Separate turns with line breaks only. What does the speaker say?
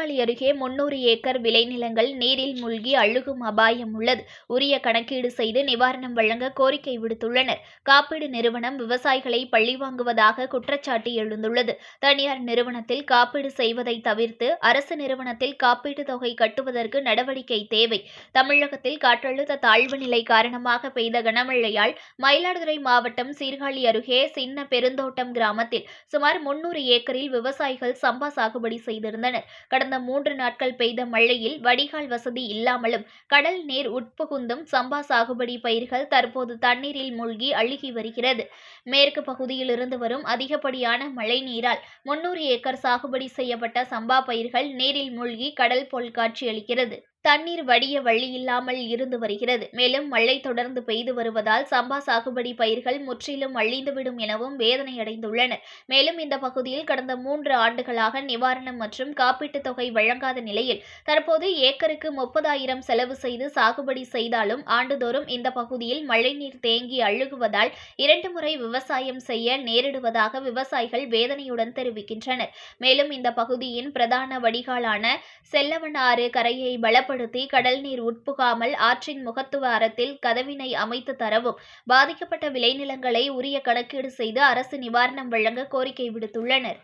அருகே முன்னூறு ஏக்கர் விளைநிலங்கள் நீரில் மூழ்கி அழுகும் அபாயம் உள்ளது. உரிய கணக்கீடு செய்து நிவாரணம் வழங்க கோரிக்கை விடுத்துள்ளனர். காப்பீடு நிறுவனம் விவசாயிகளை பழி வாங்குவதாக குற்றச்சாட்டு எழுந்துள்ளது. தனியார் நிறுவனத்தில் காப்பீடு செய்வதை தவிர்த்து அரசு நிறுவனத்தில் காப்பீட்டு தொகை கட்டுவதற்கு நடவடிக்கை தேவை. தமிழகத்தில் காற்றழுத்த தாழ்வு நிலை காரணமாக பெய்த கனமழையால் மயிலாடுதுறை மாவட்டம் சீர்காழி அருகே சின்ன பெருந்தோட்டம் கிராமத்தில் சுமார் முன்னூறு ஏக்கரில் விவசாயிகள் சம்பா சாகுபடி செய்திருந்தனர். கடந்த மூன்று நாட்கள் பெய்த மழையில் வடிகால் வசதி இல்லாமலும் கடல் நீர் உட்புகுந்தும் சம்பா சாகுபடி பயிர்கள் தற்போது தண்ணீரில் மூழ்கி அழுகி வருகிறது. மேற்கு பகுதியில் இருந்து வரும் அதிகப்படியான மழை நீரால் முன்னூறு ஏக்கர் சாகுபடி செய்யப்பட்ட சம்பா பயிர்கள் நீரில் மூழ்கி கடல் போல் காட்சியளிக்கிறது. தண்ணீர் வடிய வழி இல்லாமல் இருந்து வருகிறது. மேலும் மழை தொடர்ந்து பெய்து வருவதால் சம்பா சாகுபடி பயிர்கள் முற்றிலும் அழிந்துவிடும் எனவும் வேதனையடைந்துள்ளனர் மேலும் இந்த பகுதியில் கடந்த மூன்று ஆண்டுகளாக நிவாரணம் மற்றும் காப்பீட்டுத் தொகை வழங்காத நிலையில் தற்போது ஏக்கருக்கு முப்பதாயிரம் செலவு செய்து சாகுபடி செய்தாலும் ஆண்டுதோறும் இந்த பகுதியில் மழைநீர் தேங்கி அழுகுவதால் இரண்டு முறை விவசாயம் செய்ய நேரிடுவதாக விவசாயிகள் வேதனையுடன் தெரிவிக்கின்றனர். மேலும் இந்த பகுதியின் பிரதான வடிகாலான செல்லவனாறு கரையை பல பலப்படுத்தி கடல்நீர் உட்புகாமல் ஆற்றின் முகத்துவாரத்தில் கதவினை அமைத்து தரவும். பாதிக்கப்பட்ட விளைநிலங்களை உரிய கணக்கீடு செய்து அரசு நிவாரணம் வழங்க கோரிக்கை விடுத்துள்ளனர்.